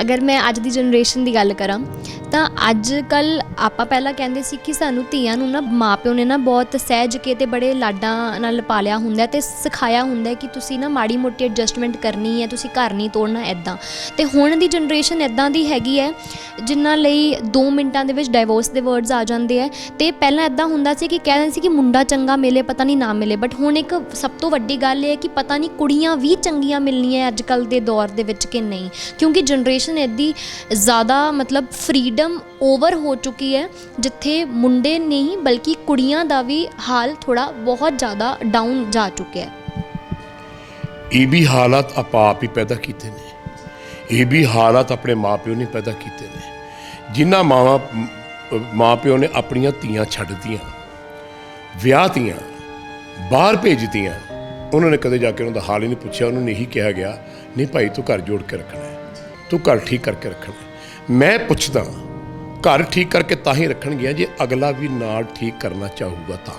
ਅਗਰ ਮੈਂ ਅੱਜ ਦੀ ਜਨਰੇਸ਼ਨ ਦੀ ਗੱਲ ਕਰਾਂ, ਤਾਂ ਅੱਜ ਕੱਲ ਆਪਾਂ ਪਹਿਲਾਂ ਕਹਿੰਦੇ ਸੀ ਕਿ ਸਾਨੂੰ ਧੀਆਂ ਨੂੰ ਨਾ ਮਾਪਿਓ ਨੇ ਨਾ ਬਹੁਤ ਸਹਿਜ ਕੇ ਤੇ ਬੜੇ ਲਾਡਾਂ ਨਾਲ ਪਾਲਿਆ ਹੁੰਦਾ ਹੈ ਤੇ ਸਿਖਾਇਆ ਹੁੰਦਾ ਕਿ ਤੁਸੀਂ ਨਾ ਮਾੜੀ ਮੋਟੀ ਐਡਜਸਟਮੈਂਟ ਕਰਨੀ ਹੈ, ਤੁਸੀਂ ਘਰ ਨਹੀਂ ਤੋੜਨਾ ਐਦਾਂ ਤੇ ਹੁਣ ਦੀ ਜਨਰੇਸ਼ਨ ਐਦਾਂ ਦੀ ਹੈਗੀ ਹੈ, ਜਿਨ੍ਹਾਂ ਲਈ 2 ਮਿੰਟਾਂ ਦੇ ਵਿੱਚ ਡਾਈਵੋਰਸ ਦੇ ਵਰਡਸ ਆ ਜਾਂਦੇ ਆ ਤੇ ਪਹਿਲਾਂ ਐਦਾਂ ਹੁੰਦਾ ਸੀ ਕਿ ਕਹਿੰਦੇ ਸੀ ਕਿ ਮੁੰਡਾ ਚੰਗਾ ਮਿਲੇ, ਪਤਾ ਨਹੀਂ ਨਾ ਮਿਲੇ। ਬਟ ਹੁਣ ਇੱਕ ਸਭ ਤੋਂ ਵੱਡੀ ਗੱਲ ਇਹ ਹੈ ਕਿ ਪਤਾ ਨਹੀਂ ਕੁੜੀਆਂ ਵੀ ਚੰਗੀਆਂ ਮਿਲਣੀਆਂ ਅੱਜ ਕੱਲ ਦੇ ਦੌਰ ਦੇ ਵਿੱਚ ਕਿ ਨਹੀਂ। ਕਿਉਂਕਿ ਜਨਰੇਸ਼ਨ ਐਦੀ ਜ਼ਿਆਦਾ ਮਤਲਬ ਫਰੀडम ਓਵਰ ਹੋ ਚੁੱਕੀ ਹੈ, ਜਿੱਥੇ ਮੁੰਡੇ ਨਹੀਂ ਬਲਕਿ ਕੁੜੀਆਂ ਦਾ ਵੀ ਹਾਲ ਥੋੜਾ ਬਹੁਤ ਜ਼ਿਆਦਾ ਡਾਊਨ ਜਾ ਚੁੱਕਿਆ ਹੈ। ਇਹ ਵੀ ਹਾਲਾਤ ਆਪਾਂ ਹੀ ਪੈਦਾ ਕੀਤੇ ਨੇ। ਇਹ ਵੀ ਹਾਲਾਤ ਆਪਣੇ ਮਾਪਿਓ ਨੇ ਪੈਦਾ ਕੀਤੇ ਨੇ। ਜਿਨ੍ਹਾਂ ਮਾਵਾਂ, ਮਾਪਿਓ ਨੇ ਆਪਣੀਆਂ ਧੀਆਂ ਛੱਡਤੀਆਂ ਵਿਆਹਤੀਆਂ ਬਾਹਰ ਭੇਜਤੀਆਂ ਉਹਨਾਂ ਨੇ ਕਦੇ ਜਾ ਕੇ ਉਹਨਾਂ ਦਾ ਹਾਲ ਹੀ ਨਹੀਂ ਪੁੱਛਿਆ, ਉਹਨਾਂ ਨੇ ਇਹੀ ਕਿਹਾ ਗਿਆ, ਨਹੀਂ ਭਾਈ, ਤੂੰ ਘਰ ਜੋੜ ਕੇ ਰੱਖਣਾ ਤੂੰ ਘਰ ਠੀਕ ਕਰਕੇ ਰੱਖਣਾ। ਮੈਂ ਪੁੱਛਦਾ ਘਰ ਠੀਕ ਕਰਕੇ ਤਾਂ ਹੀ ਰੱਖਣਗੀਆਂ ਜੇ ਅਗਲਾ ਵੀ ਨਾਲ ਠੀਕ ਕਰਨਾ ਚਾਹੂਗਾ ਤਾਂ।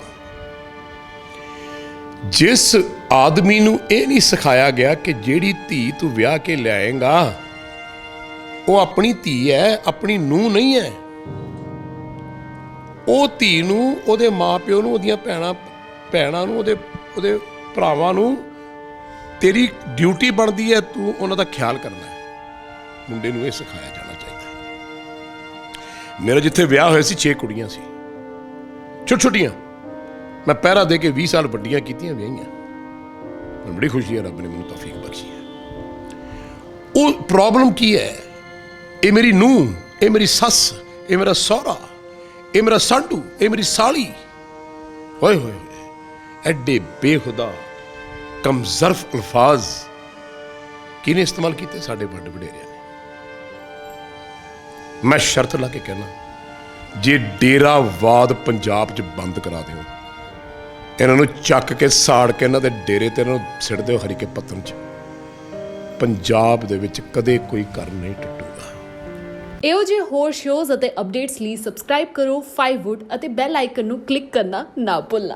ਜਿਸ ਆਦਮੀ ਨੂੰ ਇਹ ਨਹੀਂ ਸਿਖਾਇਆ ਗਿਆ ਕਿ ਜਿਹੜੀ ਧੀ ਤੂੰ ਵਿਆਹ ਕੇ ਲਿਆਏਂਗਾ, ਉਹ ਆਪਣੀ ਧੀ ਹੈ ਆਪਣੀ ਨੂੰਹ ਨਹੀਂ ਹੈ ਉਹ ਧੀ ਨੂੰ, ਉਹਦੇ ਮਾਪਿਓ ਨੂੰ, ਉਹਦੀਆਂ ਭੈਣਾਂ ਭੈਣਾਂ ਨੂੰ, ਉਹਦੇ ਉਹਦੇ ਭਰਾਵਾਂ ਨੂੰ ਤੇਰੀ ਡਿਊਟੀ ਬਣਦੀ ਹੈ ਤੂੰ ਉਹਨਾਂ ਦਾ ਖਿਆਲ ਕਰਨਾ। ਮੁੰਡੇ ਨੂੰ ਇਹ ਸਿਖਾਇਆ ਜਾਣਾ ਚਾਹੀਦਾ। ਹੈ ਮੇਰਾ ਜਿੱਥੇ ਵਿਆਹ ਹੋਇਆ ਸੀ 6 ਕੁੜੀਆਂ ਸੀ। ਛੋਟ ਛੋਟੀਆਂ ਮੈਂ ਪਹਿਰਾ ਦੇ ਕੇ 20 ਸਾਲ ਵੱਡੀਆਂ ਕੀਤੀਆਂ ਵਿਆਹੀਆਂ। ਮੈਨੂੰ ਬੜੀ ਖੁਸ਼ੀ ਹੈ ਰੱਬ ਨੇ ਮੈਨੂੰ ਤੌਫੀਕ ਬਖਸ਼ੀ ਹੈ। ਉਹ ਪ੍ਰੋਬਲਮ ਕੀ ਹੈ? ਇਹ ਮੇਰੀ ਨੂੰਹ, ਇਹ ਮੇਰੀ ਸੱਸ, ਇਹ ਮੇਰਾ ਸਹੁਰਾ, ਇਹ ਮੇਰਾ ਸਾਡੂ ਇਹ ਮੇਰੀ ਸਾਲੀ। ਓਏ ਹੋਏ ਹੋਏ, ਐਡੇ ਬੇਖੁਦਾ, ਕਮਜ਼ਰਫ ਅਲਫਾਜ਼ ਕਿਹਨੇ ਇਸਤੇਮਾਲ ਕੀਤੇ ਸਾਡੇ ਵੱਡ ਵਡੇਰਿਆਂ ਮੈਂ ਸ਼ਰਤ ਲਾ ਕੇ ਕਹਿਣਾ, ਜੇ ਡੇਰਾਵਾਦ ਪੰਜਾਬ 'ਚ ਬੰਦ ਕਰਾ ਦਿਓ, ਇਹਨਾਂ ਨੂੰ ਚੱਕ ਕੇ ਸਾੜ ਕੇ ਇਹਨਾਂ ਦੇ ਡੇਰੇ ਤੇ ਇਹਨਾਂ ਨੂੰ ਸਿੱਟ ਦਿਓ ਹਰੀਕੇ ਪੱਤਨ 'ਚ, ਪੰਜਾਬ ਦੇ ਵਿੱਚ ਕਦੇ ਕੋਈ ਘਰ ਨਹੀਂ ਟੁੱਟੂਗਾ। ਇਹੋ ਜਿਹੇ ਹੋਰ ਸ਼ੋਜ਼ ਅਤੇ ਅਪਡੇਟਸ ਲਈ ਸਬਸਕ੍ਰਾਈਬ ਕਰੋ 5wood ਅਤੇ ਬੈਲ ਆਈਕਨ ਨੂੰ ਕਲਿੱਕ ਕਰਨਾ ਨਾ ਭੁੱਲਣਾ।